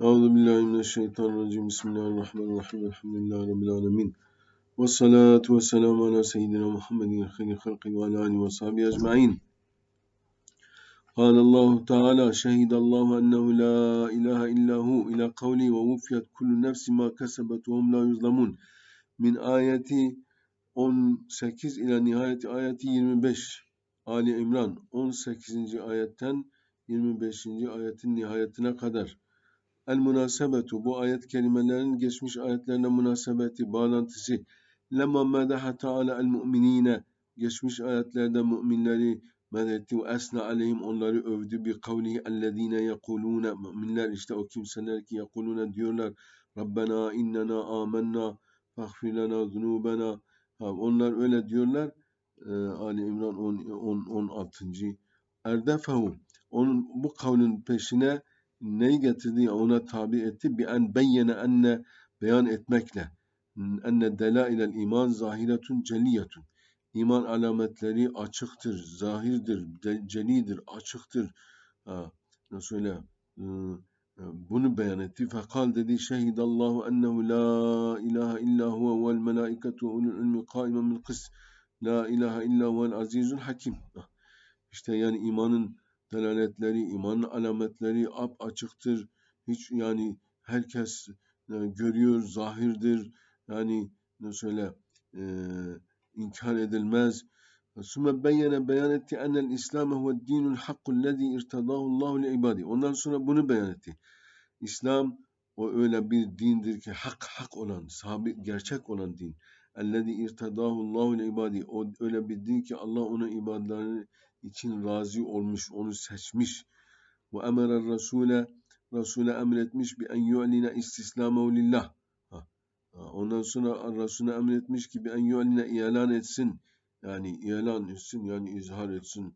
Euzu billahi mineşşeytanirracim. Bismillahirrahmanirrahim. Elhamdülillahi rabbil alamin. Ve salatu ve selamu ala seyyidina Muhammedin hayri halqi ve ala alihi ve sahbihi ecmaîn. قال الله تعالى شهد الله أنه لا إله إلا هو إلى قوله ووفيت كل نفس ما كسبت وهم لا يظلمون min ayeti 18 ile nihayeti ayeti 25 Ali İmran 18. ayetten 25. ayetin nihayetine kadar El münasebetu bu ayet kelimelerin geçmiş ayetlerine münasebeti, bağlantısı. Lemma medaha Teala el mu'minine geçmiş ayetlerde müminleri medetti ve esna aleyhim onları övdü. Bir kavlihi ellezine yekulune müminler işte o kimseler ki yekulune diyorlar. Rabbena innena amennâ fagfir lana zunubena onlar öyle diyorlar. Ee, Ali İmran 10, 10, 16. Erdefehu. Onun bu kavlin peşine neyi getirdi ona tabi etti bi en beyyene enne beyan etmekle enne delailel iman zahiretun celiyetun iman alametleri açıktır, zahirdir, celidir, açıktır. Ha, nasıl öyle? Bunu beyan etti. Fekal dedi şehidallahu ennehu la ilahe illa huve vel melaiketu ulul ilmi kaimen bil kıs. La ilahe illa huvel azizul hakim. İşte yani imanın delaletleri, imanın alametleri ap açıktır. Hiç yani herkes yani görüyor, zahirdir. Yani ne söyle e, inkar edilmez. Sümme beyyene beyan etti enel İslam huve dinul hakkul lezi irtadahu Allahu li ibadi. Ondan sonra bunu beyan etti. İslam o öyle bir dindir ki hak hak olan, sabit gerçek olan din. Ellezî irtadahu Allahu li ibadi. O öyle bir din ki Allah onun ibadelerini için razı olmuş, onu seçmiş. Ve emere Resul'e Resul'e emretmiş bi en yu'line istislamahu lillah. Ondan sonra Resul'e emretmiş ki bi en yu'line ilan etsin. Yani ilan etsin, yani izhar etsin.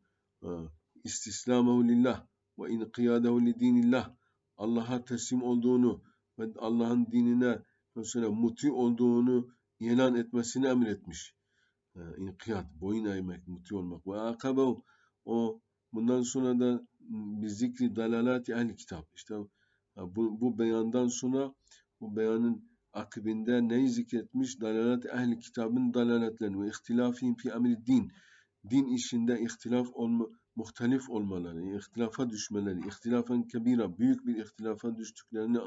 İstislamahu lillah ve inqiyadehu li dinillah. Allah'a teslim olduğunu ve Allah'ın dinine mesela muti olduğunu ilan etmesini emretmiş. İnkiyat, boyun eğmek, muti olmak. Ve akabehu o bundan sonra da bir zikri dalalati ehli kitap. İşte bu, bu beyandan sonra bu beyanın akibinde neyi zikretmiş? Dalalat ehli kitabın dalaletlerini ve ihtilafin fi emri din. Din işinde ihtilaf olma, muhtelif olmaları, ihtilafa düşmeleri, ihtilafen kebira, büyük bir ihtilafa düştüklerini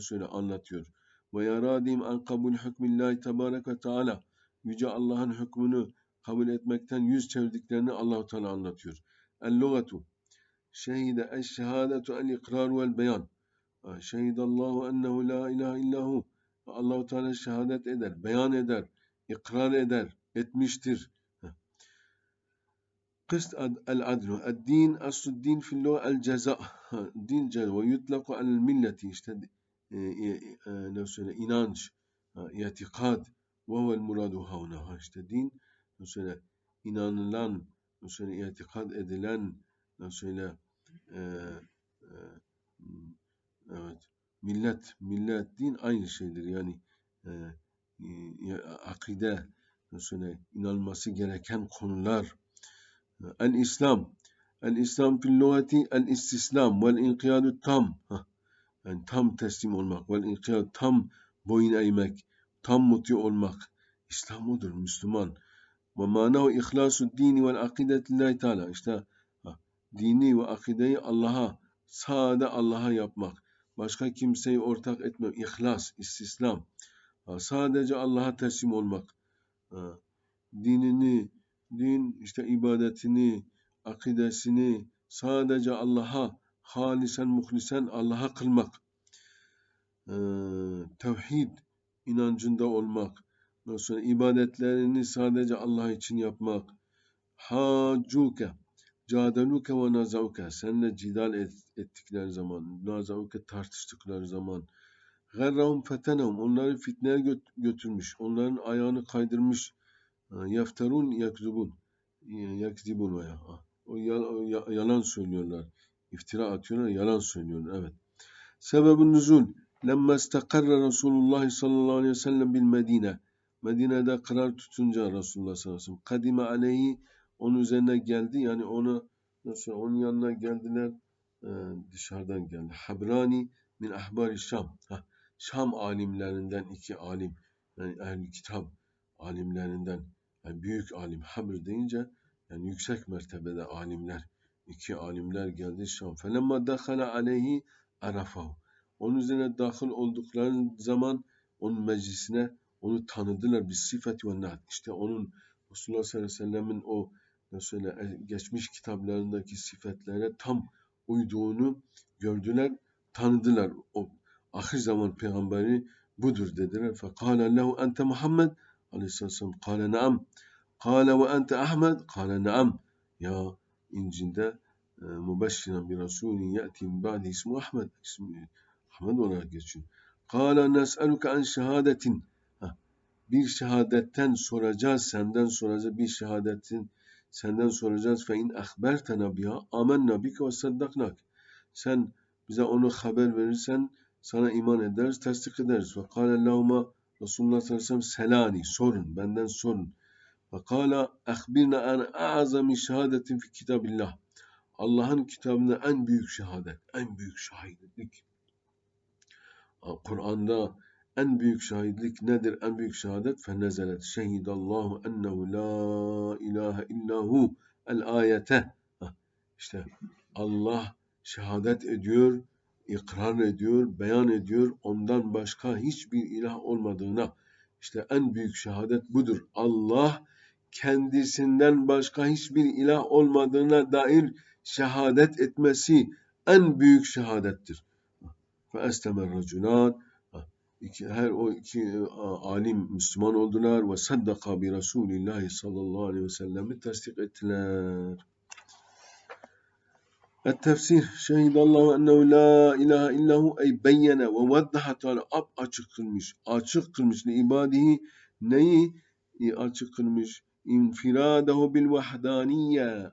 şöyle anlatıyor. Ve yaradim an kabul hükmillahi tebarek ve teala. Yüce Allah'ın hükmünü kabul etmekten yüz çevirdiklerini Allahu Teala anlatıyor. El-lugatu şehide eş-şehadetu el-ikrar vel beyan. Şehidallahu ennehu la ilahe illahu. Allahu Teala şehadet eder, beyan eder, ikrar eder, etmiştir. Kıst el-adlu. El-din, aslu-din fil el-ceza. Din ceza ve yutlaku el-milleti. İşte e, e, e, ne söyle inanç, itikad ve huvel muradu havna. İşte din mesela inanılan, mesela itikad edilen, mesela e, e, evet millet, millet, din aynı şeydir. Yani e, e, akide, mesela inanılması gereken konular. El İslam, el İslam fil lugati el istislam vel inqiyadu tam. Yani tam teslim olmak, vel inqiyadu tam boyun eğmek, tam muti olmak. İslam odur, Müslüman. Ve manahu ihlasu dini vel akidetillahi teala. İşte dini ve akideyi Allah'a, sade Allah'a yapmak. Başka kimseyi ortak etme. İhlas, istislam. Sadece Allah'a teslim olmak. Dinini, din işte ibadetini, akidesini sadece Allah'a halisen muhlisen Allah'a kılmak. Tevhid inancında olmak sonra ibadetlerini sadece Allah için yapmak. Hacuke, cadaluke ve nazauke. Seninle cidal et, ettikleri zaman, nazauke tartıştıkları zaman. Garrahum fetenehum. Onları fitneye göt götürmüş. Onların ayağını kaydırmış. Yaftarun yakzubun. Yakzibun veya. O yalan söylüyorlar. İftira atıyorlar, yalan söylüyorlar. Evet. Sebebun nüzul. Lemme istakarra Resulullah sallallahu aleyhi ve sellem bil Medine. Medine'de karar tutunca Resulullah sallallahu aleyhi ve sellem kadime aleyhi onun üzerine geldi. Yani onu nasıl onun yanına geldiler e, dışarıdan geldi. Habrani min ahbari Şam. Ha, Şam alimlerinden iki alim yani ehl kitap alimlerinden yani büyük alim habr deyince yani yüksek mertebede alimler iki alimler geldi Şam. Felemma dakhala aleyhi arafahu. Onun üzerine dahil oldukları zaman onun meclisine onu tanıdılar bir sıfat ve naat. İşte onun Resulullah sallallahu aleyhi ve sellemin o nasıl geçmiş kitaplarındaki sıfatlere tam uyduğunu gördüler, tanıdılar. O ahir zaman peygamberi budur dediler. Fekale lehu ente Muhammed aleyhisselam. Kale naam. Kale ve ente Ahmed. Kale naam. Ya İncil'de e, mübeşşiren bir Resulün ye'ti min ba'di ismi Ahmed. İsmi Ahmed olarak geçiyor. Kale nes'eluke an şehadetin. Bir şehadetten soracağız, senden soracağız bir şehadetin senden soracağız. Fe in ahbertena biha amennâ bike ve saddaknak. Sen bize onu haber verirsen sana iman ederiz, tasdik ederiz. Ve kâle lahuma Resulullah sallallahu aleyhi ve sellem selani, sorun, benden sorun. Ve kâle ahbirna an a'zami şehadetin fi kitabillah. Allah'ın kitabında en büyük şehadet, en büyük şahitlik. Kur'an'da en büyük şahitlik nedir? En büyük şehadet fenezelet şehidallahu ennehu la ilahe illahu el ayete. İşte Allah şehadet ediyor, ikrar ediyor, beyan ediyor. Ondan başka hiçbir ilah olmadığına. İşte en büyük şehadet budur. Allah kendisinden başka hiçbir ilah olmadığına dair şehadet etmesi en büyük şehadettir. Estemer raculan iki, her o iki e, alim Müslüman oldular ve saddaka bi Resulillahi sallallahu aleyhi ve sellem'i tasdik ettiler. التفسير شهد الله أنه لا إله إلا هو أي بيّن ووضح Teala ap açık kılmış, açık kılmış li ibadihi neyi açık kılmış? İnfiradahu bil vahdaniyye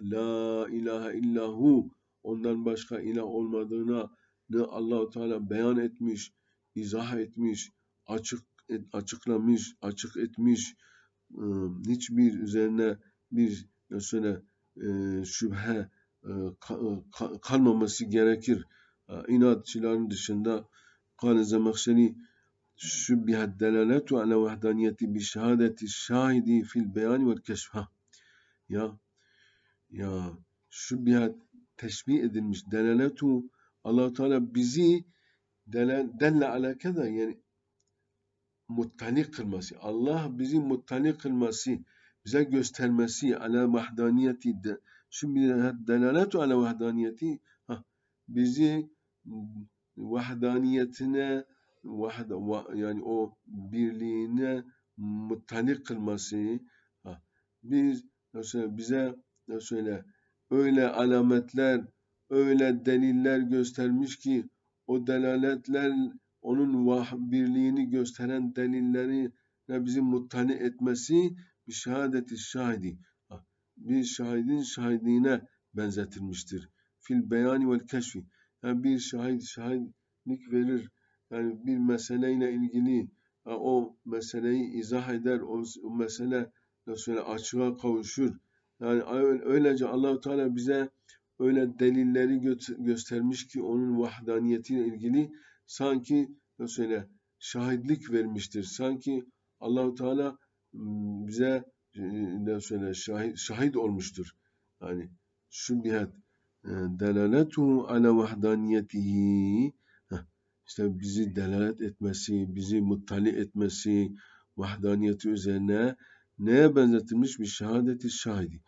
la ilahe illahu ondan başka ilah olmadığına ne Allahu Teala beyan etmiş, izah etmiş, açık et, açıklamış, açık etmiş, e, hiçbir üzerine bir söyle e, şüphe e, ka, kalmaması gerekir. E, inatçıların dışında Kale Zemekşeri şübbihet delaletu ala vahdaniyeti bi şehadeti şahidi fil beyani vel keşfa. Ya ya şübbihet teşbih edilmiş delaletu allah Teala bizi delle ala keda yani muttali kılması. Allah bizi muttali kılması, bize göstermesi ala vahdaniyeti de bir delaletu ala vahdaniyeti bizi vahdaniyetine vahda, yani o birliğine muttali kılması ha, biz nasıl bize nasıl öyle alametler öyle deliller göstermiş ki o delaletler onun vah birliğini gösteren delilleri ve bizi muttali etmesi bir şehadeti şahidi. Bir şahidin şahidliğine benzetilmiştir. Fil beyani vel keşfi. Yani bir şahit şahitlik verir. Yani bir meseleyle ilgili o meseleyi izah eder. O, o mesele nasıl açığa kavuşur. Yani öylece Allahu Teala bize öyle delilleri gö- göstermiş ki onun vahdaniyetiyle ilgili sanki nasıl şahitlik vermiştir. Sanki Allahu Teala bize ne söyle şahit, şahit olmuştur. Yani şu bihat delaletu ala vahdaniyetihi işte bizi delalet etmesi, bizi muttali etmesi, vahdaniyeti üzerine neye benzetilmiş? Bir şehadeti şahidi.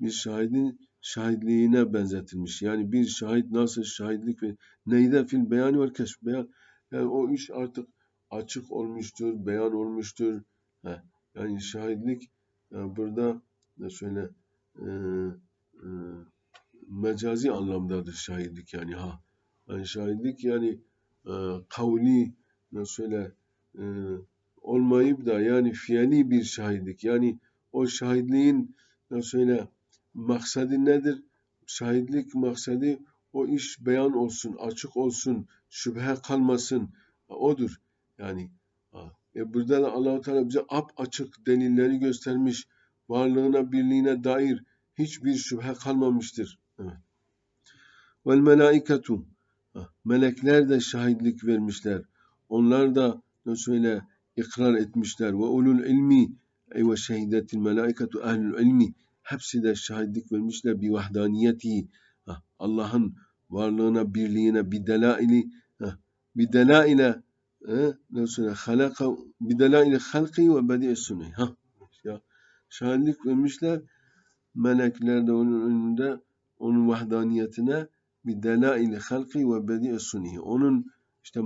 Bir şahidin şahitliğine benzetilmiş. Yani bir şahit nasıl şahitlik ve neyde fil beyan ve keşf beyan. Yani o iş artık açık olmuştur, beyan olmuştur. He. Yani şahitlik yani e, burada ne şöyle e, e, mecazi anlamdadır şahitlik yani ha. Yani şahitlik yani e, kavli ne şöyle e, olmayıp da yani fiili bir şahitlik. Yani o şahitliğin ne şöyle maksadı nedir? Şahitlik maksadı o iş beyan olsun, açık olsun, şüphe kalmasın. Odur. Yani e burada da Allah-u Teala bize ap açık delilleri göstermiş. Varlığına, birliğine dair hiçbir şüphe kalmamıştır. Evet. Vel melaiketu Melekler de şahitlik vermişler. Onlar da söyle ikrar etmişler. Ve ulul ilmi ey ve şehidetil melaiketu ehlül ilmi hepsi de şahitlik vermişler bi vahdaniyeti. Allah'ın varlığına, birliğine, bir delaili, bir delaile ne söyle halaka bir delaili halki ve bedi sunni. Ha, ya, şahitlik vermişler. Melekler de onun önünde onun vahdaniyetine bir delaili halki ve bedi sunni. Onun işte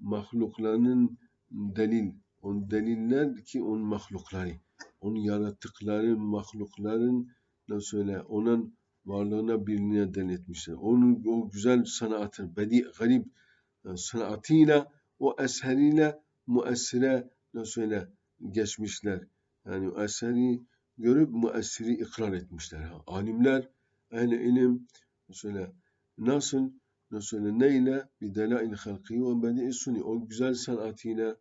mahluklarının delil, on deliller ki onun mahlukları, onun yarattıkları mahlukların ne söyle onun varlığına birliğine delil etmişler. Onun o güzel sanatı, bedi, garip e, sanatıyla, o eseriyle müessire ne söyle geçmişler. Yani eseri görüp müessiri ikrar etmişler. Ha, Alimler, ehli ilim söyle nasıl söyle neyle bir delail halkı ve bedi suni o güzel sanatıyla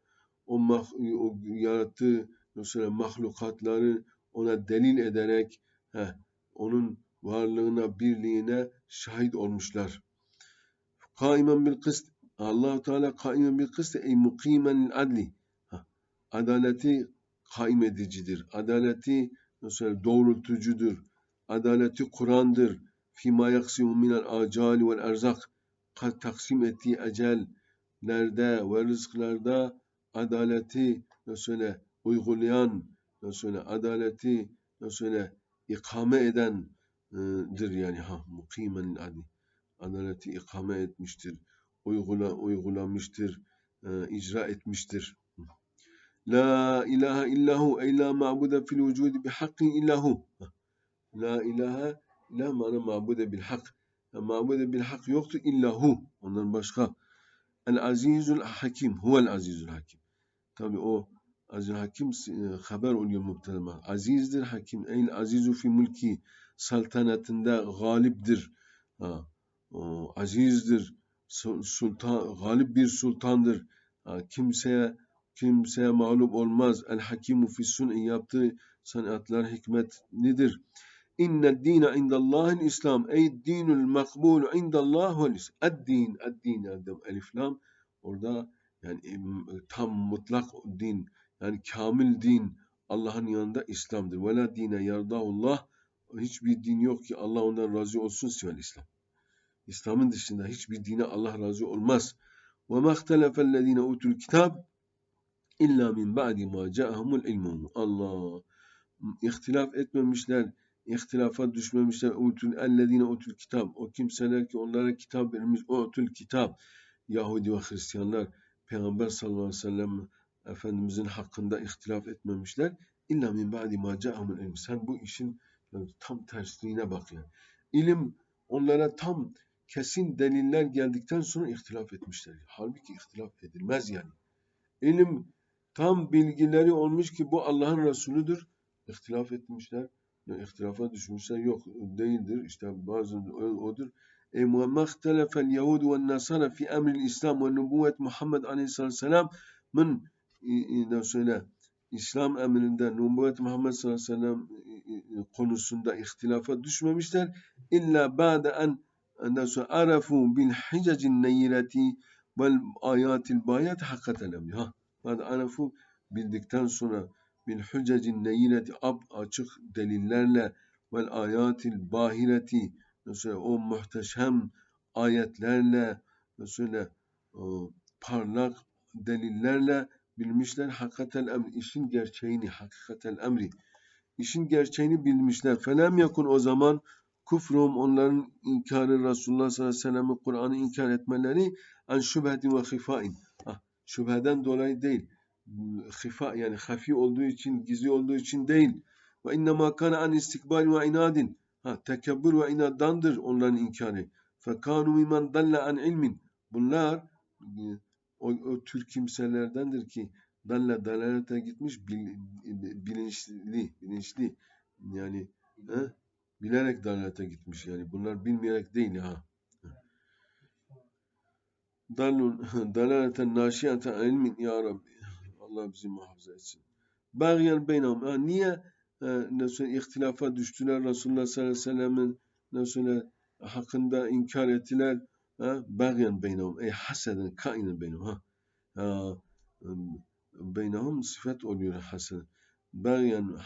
o, mah, o yarattığı söyle mahlukatları ona delil ederek heh, onun varlığına, birliğine şahit olmuşlar. Kaimen bil kıst. allah Teala kaimen bil kıst ey mukimen adli. Adaleti kaim edicidir. Adaleti nasıl doğrultucudur. Adaleti Kur'an'dır. Fima yaksimu minel acali vel erzak. Kat taksim ettiği ecellerde ve rızklarda adaleti nasıl uygulayan, nasıl adaleti nasıl ikame eden dir yani. Ha mukimen adli adaleti ikame etmiştir uygula uygulamıştır e, icra etmiştir. La ilahe illahu ey la ma'bude fil vücudi bi hakkin illahu. La ilahe la mana ma'bude bil hak. Ma'bude bil hak yoktur illahu. Ondan başka. El azizul hakim huvel azizul hakim. Tabi o Hakim e, haber oluyor muhtemelen. Azizdir Hakim. El azizu fi mulki saltanatında galiptir. Ha, o, azizdir. Sultan, galip bir sultandır. Ha, kimseye kimseye mağlup olmaz. El hakimu fi sun'i yaptığı sanatlar hikmetlidir. İnne dine indallahil İslam. Ey dinul makbul indallah vel İslam. Ed-din, ed-din, elif lam. Orada yani tam mutlak din yani kamil din Allah'ın yanında İslam'dır. Ve la dine yardahullah hiçbir din yok ki Allah ondan razı olsun sivel İslam. İslam'ın dışında hiçbir dine Allah razı olmaz. Ve mahtelefellezine utul kitab illa min ba'di ma ca'ahumul ilmu. Allah ihtilaf etmemişler, ihtilafa düşmemişler. Utul ellezine utul kitap. O kimseler ki onlara kitap verilmiş. Utul kitap. Yahudi ve Hristiyanlar Peygamber sallallahu aleyhi ve sellem Efendimizin hakkında ihtilaf etmemişler. İlla min ba'di ma ca'amul ilm. Sen bu işin tam tersliğine bak yani. İlim onlara tam kesin deliller geldikten sonra ihtilaf etmişler. Halbuki ihtilaf edilmez yani. İlim tam bilgileri olmuş ki bu Allah'ın Resulüdür. İhtilaf etmişler. Ya, ihtilafa düşmüşler. Yok değildir. İşte bazı odur. Ve Nasara fi emril İslam ve nübüvvet Muhammed Aleyhisselatü Vesselam min ne söyle İslam emrinde nübüvvet Muhammed sallallahu aleyhi ve sellem konusunda ihtilafa düşmemişler. İlla ba'de en nasıl arafu bil hicacin neyreti vel ayatil bayat hakikaten emri. Ha, ba'de arafu bildikten sonra bil hüccecin neyreti ab açık delillerle vel ayatil bahireti nasıl o muhteşem ayetlerle o parlak delillerle bilmişler hakikaten emri, işin gerçeğini, hakikaten emri, işin gerçeğini bilmişler. Felem yakun o zaman kufrum onların inkarı Resulullah sallallahu aleyhi ve sellem'in Kur'an'ı inkar etmeleri an şübhetin ve hifain. Ah, şüpheden dolayı değil. Hifa yani hafi olduğu için, gizli olduğu için değil. Ve innema kana an istikbal ve inadin. Ha, tekebbür ve inaddandır onların inkarı. Fekanu mimen dalle an ilmin. Bunlar o, o tür kimselerdendir ki dalle dalalete gitmiş bil, bilinçli bilinçli. Yani he? bilerek dalalete gitmiş yani. Bunlar bilmeyerek değil ha. Dalun dalaleten naşiyeten ilmin ya Rabbi. Allah bizi muhafaza etsin. Bağyen beynam. Ha, niye e, nasıl ihtilafa düştüler? Resulullah sallallahu aleyhi ve sellem'in nasıl hakkında inkar ettiler beynehum ey haseden kainen beynehum ha. ha beynehum sıfat oluyor hased. Bagyen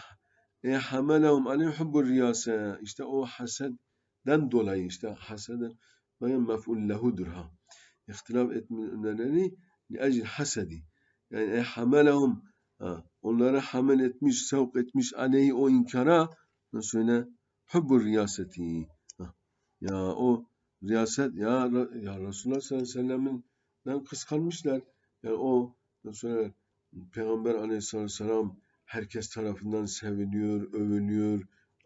e hamelehum aleyh hubbur riyase. İşte o hasedden dolayı işte haseden bagyen mef'ul lehudur ha. İhtilaf etmeleri ecil hasedi. Yani e hamelehum ha, onlara hamel etmiş, sevk etmiş aleyhi o inkara söyle hubbur riyaseti. Ha. Ya o riyaset ya, ya Resulullah sallallahu aleyhi ve sellem'in kıskanmışlar. Yani o nasıl söyle Peygamber aleyhisselatü vesselam herkes tarafından seviliyor, övülüyor,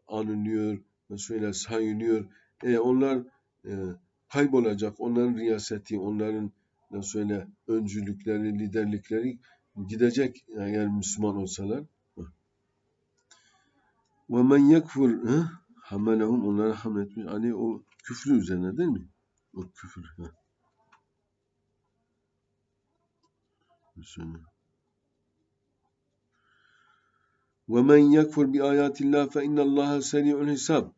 anılıyor, şöyle sayılıyor. E onlar e, kaybolacak. Onların riyaseti, onların şöyle öncülükleri, liderlikleri gidecek eğer Müslüman olsalar. Ve men yekfur hamelehum onlara hamletmiş. Hani o küfrü üzerine değil mi? O küfür. Ha. Mesela. وَمَنْ يَكْفُرْ بِآيَاتِ اللّٰهِ فَاِنَّ اللّٰهَ سَرِيعُ الْحِسَابِ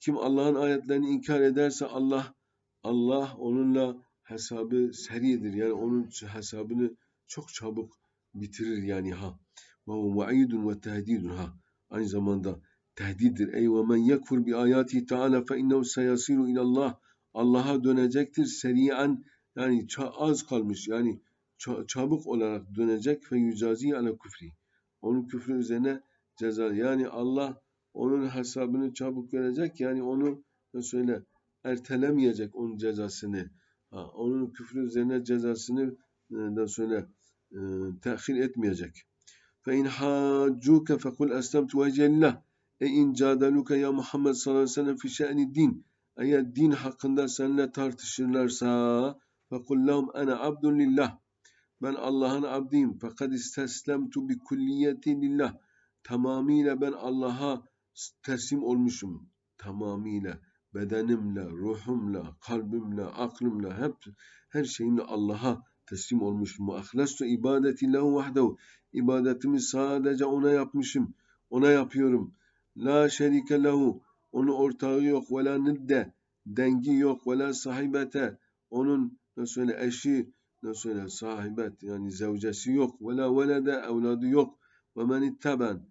Kim Allah'ın ayetlerini inkar ederse Allah Allah onunla hesabı seridir. Yani onun hesabını çok çabuk bitirir yani ha. Ve vaidun ve tehdidun ha. Aynı zamanda tehdittir. Ey ve men yekfur bi ayati taala fe innehu seyasiru ilallah. Allah'a dönecektir seriyen yani az kalmış yani çabuk olarak dönecek ve yücazi ala küfri onun küfrü üzerine ceza. Yani Allah onun hesabını çabuk verecek. Yani onu söyle ertelemeyecek onun cezasını. Ha, onun küfrü üzerine cezasını e, da söyle e, tehir etmeyecek. İn haccuke fekul eslemtu vecellah. E in cadaluke ya Muhammed sallallahu aleyhi ve sellem fi din. Eğer din hakkında seninle tartışırlarsa fekul lehum ana abdun lillah. Ben Allah'ın abdiyim. İsteslemtu bi kulliyeti lillah. Tamamıyla ben Allah'a teslim olmuşum. Tamamıyla bedenimle, ruhumla, kalbimle, aklımla, hep her şeyimle Allah'a teslim olmuşum. Ahlastu ibadeti lehu vahdehu. İbadetimi sadece ona yapmışım. Ona yapıyorum. La şerike lehu. Onun ortağı yok. Ve la nidde. Dengi yok. Ve la sahibete. Onun söyle eşi, söyle sahibet yani zevcesi yok. Ve la velede evladı yok. Ve men ittaben.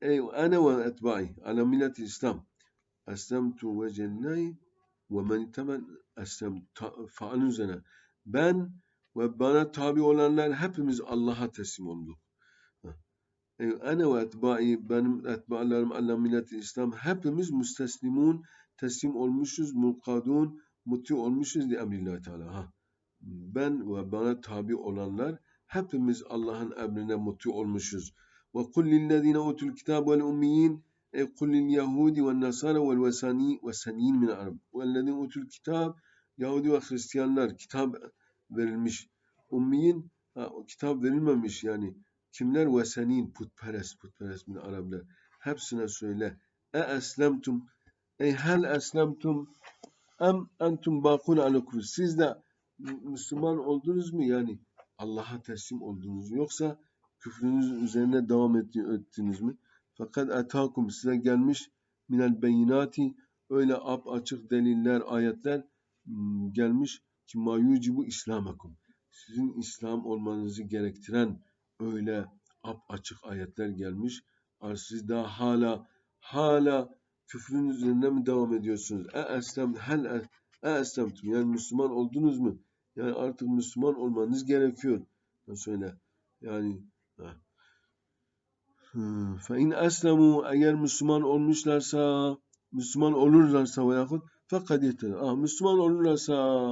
Ey ene ve etba'i ala milleti İslam. Eslemtu ve cenneyi ve men ittaben eslem faalın üzerine. Ben ve bana tabi olanlar hepimiz Allah'a teslim olduk. Ene ve etba'i benim etba'larım ala milleti İslam hepimiz müsteslimun teslim olmuşuz, mulkadun, muti olmuşuz di emrillahi teala. Ha ben ve bana tabi olanlar hepimiz Allah'ın emrine muti olmuşuz. Ve kul lillezine utul kitab vel ummiyin e kul lil yahudi ve nasara vel vesani ve senin min arab. Vellezine utul kitab Yahudi ve Hristiyanlar kitap verilmiş. Ummiyin ha, kitap verilmemiş yani. Kimler vesenin putperest putperest min Araplar. Hepsine söyle. E eslemtum ey hel eslemtum em entum bakun ala Siz de Müslüman oldunuz mu? Yani Allah'a teslim oldunuz mu? Yoksa küfrünüz üzerine devam ettiniz mi? Fakat etakum size gelmiş minel beyinati öyle ap açık deliller, ayetler hmm, gelmiş ki mayucibu İslamakum. Sizin İslam olmanızı gerektiren öyle ap açık ayetler gelmiş. Siz daha hala hala küfrün üzerinde mi devam ediyorsunuz? E eslem hel e, e eslemtum yani Müslüman oldunuz mu? Yani artık Müslüman olmanız gerekiyor. Söyle. Yani fe in eslemu eğer Müslüman olmuşlarsa Müslüman olurlarsa veyahut fakat ihtede. Ah, Müslüman olurlarsa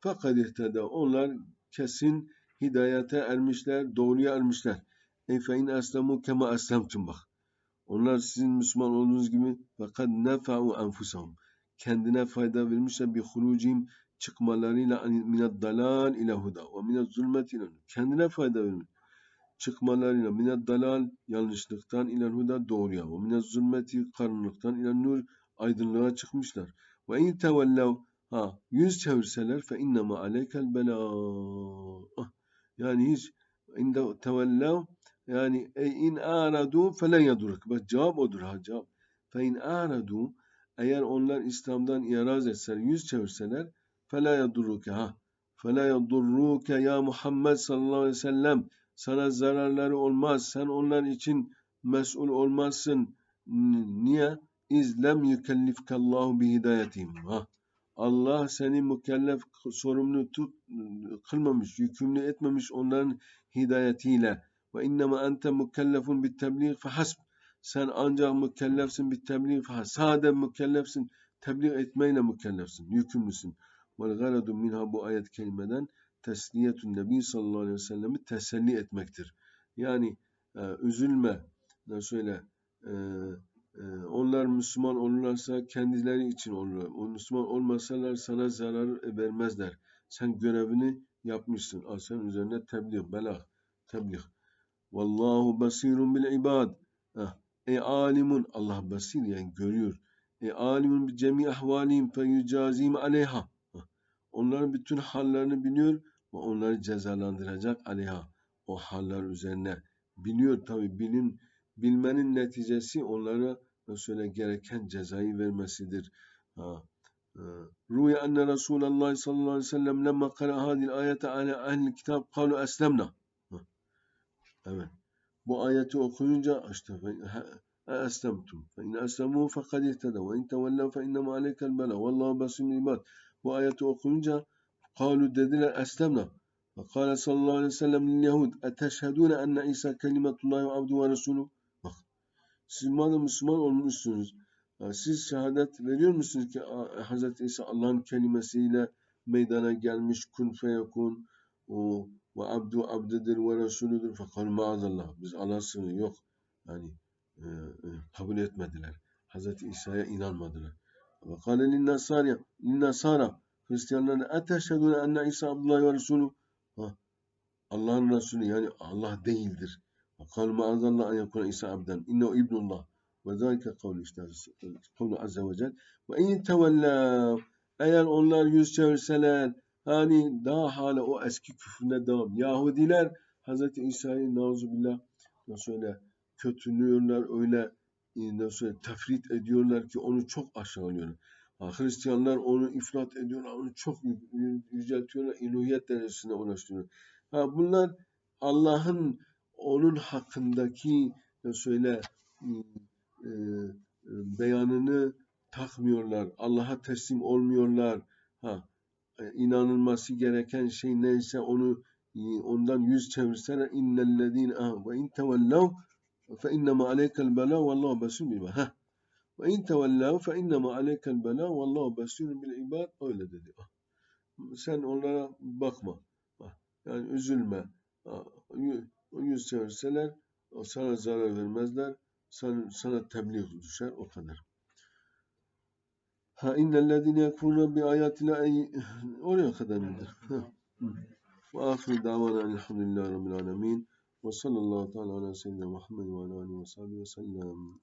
fakat ihtede. Onlar kesin hidayete ermişler, doğruya ermişler. E fe in eslemu kema eslemtum bak. Onlar sizin Müslüman olduğunuz gibi fakat nefa'u enfusahum. Kendine fayda vermişler bir hurucim çıkmalarıyla mined dalal ile huda ve mined zulmet ile kendine fayda vermiş. Çıkmalarıyla mined dalal yanlışlıktan ile huda doğruya ve mined zulmeti karanlıktan ile nur aydınlığa çıkmışlar. Ve in tevellev ha yüz çevirseler fe innema aleykel bela yani hiç inde tevellev yani e in aradu felen yaduruk. Bak cevap odur ha cevap. Fe in aradu eğer onlar İslam'dan iraz etseler, yüz çevirseler fela yadurruke ha. Fela yadurruke ya Muhammed sallallahu aleyhi ve sellem sana zararları olmaz. Sen onlar için mesul olmazsın. Niye? İzlem yükellifkallahu bi hidayetihim. Ha. Allah seni mükellef sorumlu tut, kılmamış, yükümlü etmemiş onların hidayetiyle. Ve innema ente mükellefun bit tebliğ fehasb. Sen ancak mükellefsin bit tebliğ fehasb. Sade mükellefsin, tebliğ etmeyle mükellefsin, yükümlüsün. Vel garadu minha bu ayet kelimeden tesliyetün nebi sallallahu aleyhi ve sellemi teselli etmektir. Yani e, üzülme, ne söyle, e, onlar Müslüman olurlarsa kendileri için olurlar. O Müslüman olmasalar sana zarar vermezler. Sen görevini yapmışsın. Al sen üzerine tebliğ, belag, tebliğ. Vallahu basirun bil ibad. Ah, E alimun, Allah basir yani görüyor. E alimun bi cemi ahvalihim fe yücazim aleyha. Onların bütün hallerini biliyor ve onları cezalandıracak aleyha. O haller üzerine biliyor tabi bilim bilmenin neticesi onlara söyle gereken cezayı vermesidir. Ha. Rüya enne Resulullah sallallahu aleyhi ve sellem lemma kara hadil ayete ala ehli kitab kalu eslemna. Evet. Bu ayeti okuyunca işte eslemtum. Fe in eslemu fekad ihteda ve in tevellev fe innema aleykel bela. Vallahu basirun ibad. Bu ayeti okuyunca kalu dediler eslemna. Ve sallallahu aleyhi ve sellem lil yahud eteşhedûne enne İsa kelimetullahi ve abdu ve resulü. Siz madem Müslüman olmuşsunuz, siz şehadet veriyor musunuz ki Hz. İsa Allah'ın kelimesiyle meydana gelmiş kun feyekun o ve abdu abdedir ve resulüdür fakat maazallah biz Allah'ın sınırı yok yani e, e, kabul etmediler Hz. İsa'ya inanmadılar ve kâle linnasara linnasara Hristiyanlarına eteşhedûne enne İsa Abdullah ve Resulü Allah'ın Resulü yani Allah değildir. وقال معاذ الله أن يكون عيسى عبدا إنه ابن الله وذلك قول işte قول عز وجل وإن تولوا eğer onlar yüz çevirseler hani daha hala o eski küfrüne devam. Yahudiler Hz. İsa'yı nauzubillah nasıl öyle kötülüyorlar öyle nasıl öyle tefrit ediyorlar ki onu çok aşağılıyorlar. Ha, Hristiyanlar onu ifrat ediyorlar, onu çok yüceltiyorlar, ilahiyet derecesine ulaştırıyorlar. Ha, bunlar Allah'ın onun hakkındaki söyle e, beyanını takmıyorlar. Allah'a teslim olmuyorlar. Ha, e, inanılması gereken şey neyse onu ondan yüz çevirseler innellezine ve in tevellev fe innema aleykel bela vallahu basir bil ha ve in tevellev fe innema aleykel bela vallahu basir bil ibad öyle dedi. Sen onlara bakma. Yani üzülme. O yüz çevirseler sana zarar vermezler. Sana, sana tebliğ düşer o kadar. Ha innellezine yekfuruna bi ayatina oraya kadar mıdır? Ve ahir davana elhamdülillahi rabbil alemin. Ve sallallahu teala ala seyyidina Muhammed ve ala alihi ve sahbihi ve sellem.